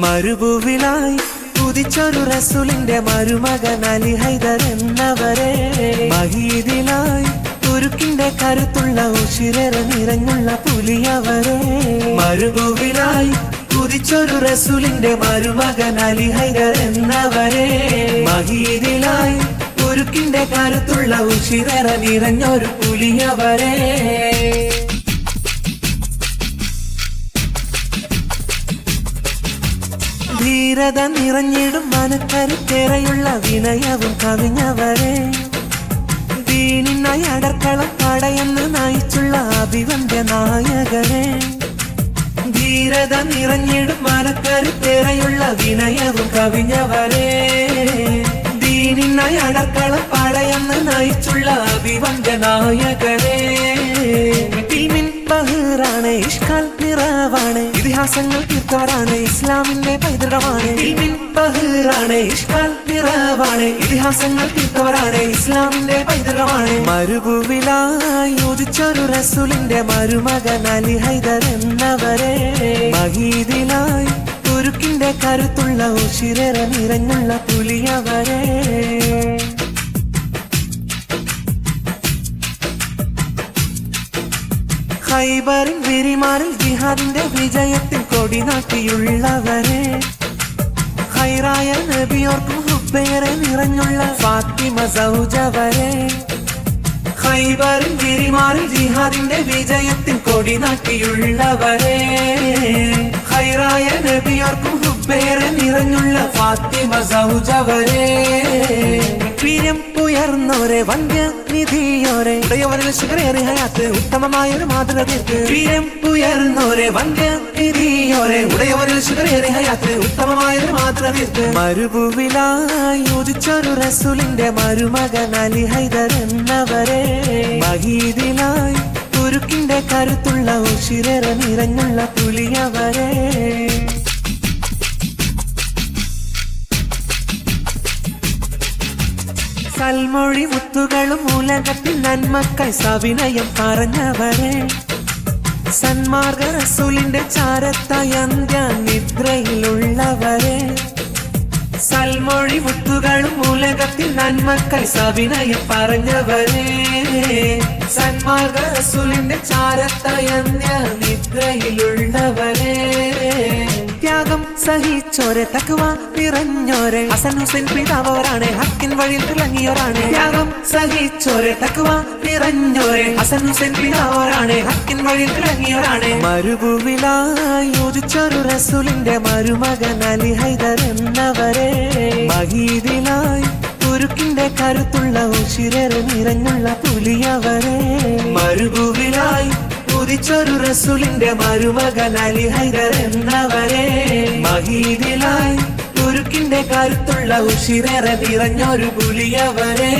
മരുഭൂവിലായി കുതിച്ചൊരു റസൂലിന്റെ മരുമകൻ അലി ഹൈദർ എന്നവരെ. മഹീദിലായി തുരുക്കിന്റെ കരുത്തുള്ള ഉശിരേറെ നിറഞ്ഞുള്ള പുലിയവരെ. മരുഭൂവിലായി കുതിച്ചൊരു റസൂലിന്റെ മരുമകൻ അലി ഹൈദർ എന്നവരെ. മഹീദിലായി തുരുക്കിന്റെ കരുത്തുള്ള ഉശിരേറെ നിറഞ്ഞൊരു പുലിയവരെ. ധീരത നിറഞ്ഞിടും മനക്കരുത്തേറെയുള്ള വിനയവും കവിഞ്ഞവരെ. ദീനിനായി അടർക്കളം പടയെന്ന് നയിച്ചുള്ള അഭിവന്ദ്യ നായകരെ. ധീരത നിറഞ്ഞിടും മനക്കരുത്തേറെയുള്ള വിനയവും കവിഞ്ഞവരെ. ദീനിനായി അടർക്കളം പടയെന്ന് നയിച്ചുള്ള അഭിവന്ദ്യ നായകരെ. നിറവാണ് ഇതിഹാസങ്ങൾ തീർക്കാറാണ് ഇസ്ലാമിന്റെ പൈതൃകമാണ്. ബഹീറാണ് നിറവാണ് ഇതിഹാസങ്ങൾ തീർത്തവരാണ് ഇസ്ലാമിന്റെ പൈതൃകമാണ്. മരുഭൂവിലായി ഉദിച്ചൊരു റസൂലിന്റെ മരുമകൻ അലി ഹൈദർ എന്നവരെ. മഹീദിലായി തുരുക്കിന്റെ കരുത്തുള്ള ഉശിരേറെ നിറഞ്ഞുള്ള പുലിയവരെ. ഖൈബറിൻ വിരിമാറിൽ ജിഹാദിന്റെ വിജയത്തിൽ കൊടി നാട്ടിയുള്ളവരെ ഹൈറായ നബിയോർക്കും ഹുബേറെ നിറഞ്ഞുള്ള ഫാത്തിമ സൗജവരെ. ഖൈബറിൻ വിരിമാറിൽ ജിഹാദിന്റെ വിജയത്തിൽ കൊടി നാട്ടിയുള്ളവരെ ഹൈറായ നബിയോർക്കും ഹുബേറെ നിറഞ്ഞുള്ള ഫാത്തിമ സൗജവരെ. വീര്യം ഉയർന്നോരെ വന്ധ്യ നിധിയോരെ ഉടയവരിൽ ശിഖരേറി ഹയാത്ത് ഉത്തമമായൊരു മാതൃക തീർക്ക് വീര്യം ഉയർന്നോരെ വന്ധ്യ നിധിയോരെ ഉടയവരിൽ ശിഖരേറി ഹയാത്ത് ഉത്തമമായൊരു മാതൃക തീർക്ക് മരുഭൂവിലായി ഉദിച്ചൊരു റസൂലിന്റെ മരുമകൻ അലി ഹൈദർ എന്നവരെ. മഹീദിലായി കുരുക്കിന്റെ കരുത്തുള്ള ഉശിരേറെ നിറഞ്ഞുള്ള പുലിയവരെ. സൽമൊഴി മുത്തുകളും ഉലകത്തിൽ നന്മക്കൾ സവിനയം പറഞ്ഞവരെ. സന്മാർഗ റസൂലിന്റെ ചാരത്തായി അന്ത്യ നിദ്രയിലുള്ളവരെ സൽമൊഴി മുത്തുകളും ഉലകത്തിൽ നന്മക്കൾ സവിനയം പറഞ്ഞവരെ. സന്മാർഗ റസൂലിന്റെ ചാരത്തായി അന്ത്യ നിദ്രയിലുള്ളവരെ സഹിച്ചോരെ തക്കുവ നിറഞ്ഞോരെ ഹസൻ ഹുസൈൻ പിതാവരാണ്. ഹക്കിൻ വഴിയിൽ തിളങ്ങിയോരാണ്. ത്യാഗം സഹിച്ചോരെ തക്കുവ നിറഞ്ഞോരെ ഹസൻ ഹുസൈൻ പിതാവരാണ്. ഹക്കിൻ വഴിയിൽ തിളങ്ങിയോരാണ്. മരുഭൂവിലായി ഉദിച്ചൊരു റസൂലിന്റെ മരുമകൻ അലി ഹൈദർ എന്നവരെ. മഹീദിലായി തുരുക്കിന്റെ കരുത്തുള്ള ഉശിരേറെ നിറഞ്ഞുള്ള പുലിയവരെ. മരുഭൂവിലായി ഉദിച്ചൊരു റസൂലിന്റെ മരുമകൻ അലി ഹൈദർ എന്നവരെ. മഹീദിലായി ഉരുക്കിന്റെ കരുത്തുള്ള ഉഷിരേറെ നിറഞ്ഞൊരു പുലിയവരെ.